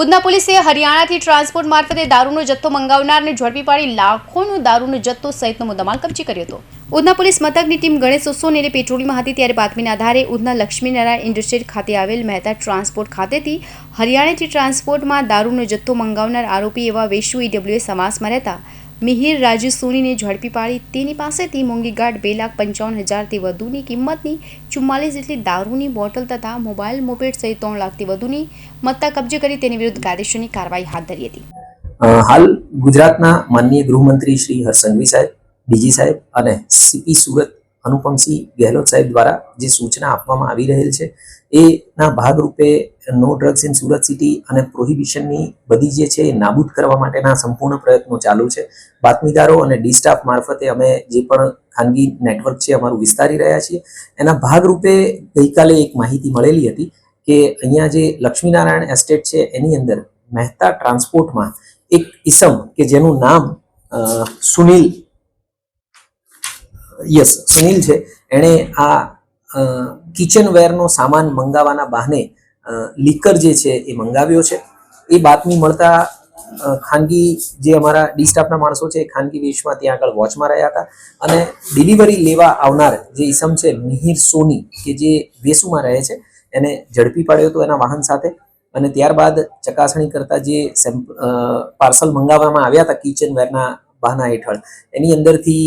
ઉધના પોલીસે હરિયાણાથી ટ્રાન્સપોર્ટ મારફતે દારૂનો જથ્થો મંગાવનારને ઝડપી પાડી લાખોનો દારૂનો જથ્થો સહિતનો મુદ્દામાલ કબજે કર્યો હતો. ઉધના પોલીસ મથકની ટીમ ગણેશ સોનેરે પેટ્રોલિંગમાં હતી ત્યારે બાતમીના આધારે ઉધના લક્ષ્મીનારાયણ ઇન્ડસ્ટ્રીટ ખાતે આવેલ મહેતા ટ્રાન્સપોર્ટ ખાતેથી હરિયાણાથી ટ્રાન્સપોર્ટમાં દારૂનો જથ્થો મંગાવનાર આરોપી એવા વેશુ ઈડબ્લ્યુએ સમાસમાં રહેતા મિહિર રાજુ સોનીને ઝડપી પાડી. તેની પાસેથી મોંઘી ગાઢ બે લાખ પંચાવન હજારથી વધુની કિંમતની ચુમ્માલીસ જેટલી દારૂની બોટલ તથા મોબાઈલ મોપેડ સહિત ત્રણ લાખથી વધુની મત્તા કબજે કરી તેની વિરુદ્ધ કાયદેસરની કાર્યવાહી હાથ ધરી હતી. હાલ ગુજરાતના માનનીય ગૃહમંત્રી શ્રી હરસંઘવી સંઘવી સાહેબ, ડીજી સાહેબ અને સીપી સુરત અનુપમસિંહ ગેહલોત સાહેબ દ્વારા જે સૂચના આપવામાં આવી રહેલ છે, એના ભાગરૂપે no drugs in Surat city અને પ્રોહિબિશનની બધી જે છે એ નાબૂદ કરવા માટેના સંપૂર્ણ પ્રયત્નો ચાલુ છે. બાતમીદારો અને ડી સ્ટાફ મારફતે અમે જે પણ ખાનગી નેટવર્ક છે અમારું વિસ્તારી રહ્યા છીએ. એના ભાગરૂપે ગઈકાલે એક માહિતી મળેલી હતી કે અહીંયા જે લક્ષ્મીનારાયણ એસ્ટેટ છે, એની અંદર મહેતા ટ્રાન્સપોર્ટમાં એક ઇસમ કે જેનું નામ સુનિલ યસ સુનિલ છે. એણે આ કિચનવેરનો સામાન મંગાવવાના બહાને લીકર જે છે એ મંગાવ્યો છે. એ બાતમી મળતા ખાનગી જે અમારા ડી સ્ટાફના માણસો છે એ ખાનગી વેશમાં ત્યાં આગળ વોચમાં રહ્યા હતા. અને ડિલિવરી લેવા આવનાર જે ઈસમ છે મિહિર સોની, કે જે વેસુમાં રહે છે, એને ઝડપી પાડ્યો હતો એના વાહન સાથે. અને ત્યારબાદ ચકાસણી કરતા જે પાર્સલ મંગાવવામાં આવ્યા હતા કિચન વેરના બહાના હેઠળ. એની અંદરથી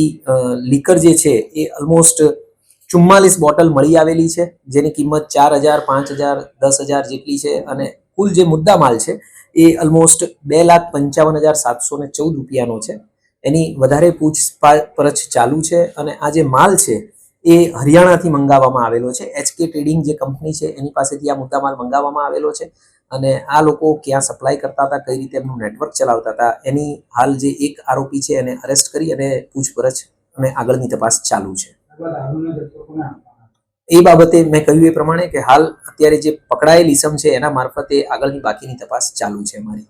લીકર જે છે, એ ઓલમોસ્ટ ચુમ્માલીસ બોટલ મળી આવેલી છે, જેની કિંમત ચાર હજાર, પાંચ હજાર, દસ હજાર જેટલી છે અને કુલ જે મુદ્દા માલ છે, એ ઓલમોસ્ટ બે લાખ પંચાવન હજાર સાતસો ને ચૌદ રૂપિયાનો છે. એની વધારે પૂછપરછ ચાલુ છે અને આ જે માલ છે, એ હરિયાણાથી મંગાવવામાં આવેલો છે. એચકે ટ્રેડિંગ જે કંપની છે, એની પાસેથી આ મુદ્દામાલ મંગાવવામાં આવેલો છે. અને આ લોકો ક્યાં સપ્લાય કરતા હતા, કઈ રીતે એમનું નેટવર્ક ચલાવતા હતા, એની હાલ જે એક આરોપી છે એને અરેસ્ટ કરી અને પૂછપરછ અને આગળની તપાસ ચાલુ છે. એ બાબતે મેં કહ્યું એ પ્રમાણે કે હાલ અત્યારે જે પકડાયેલ ઇસમ છે એના મારફતે આગળની બાકીની તપાસ ચાલુ છે અમારી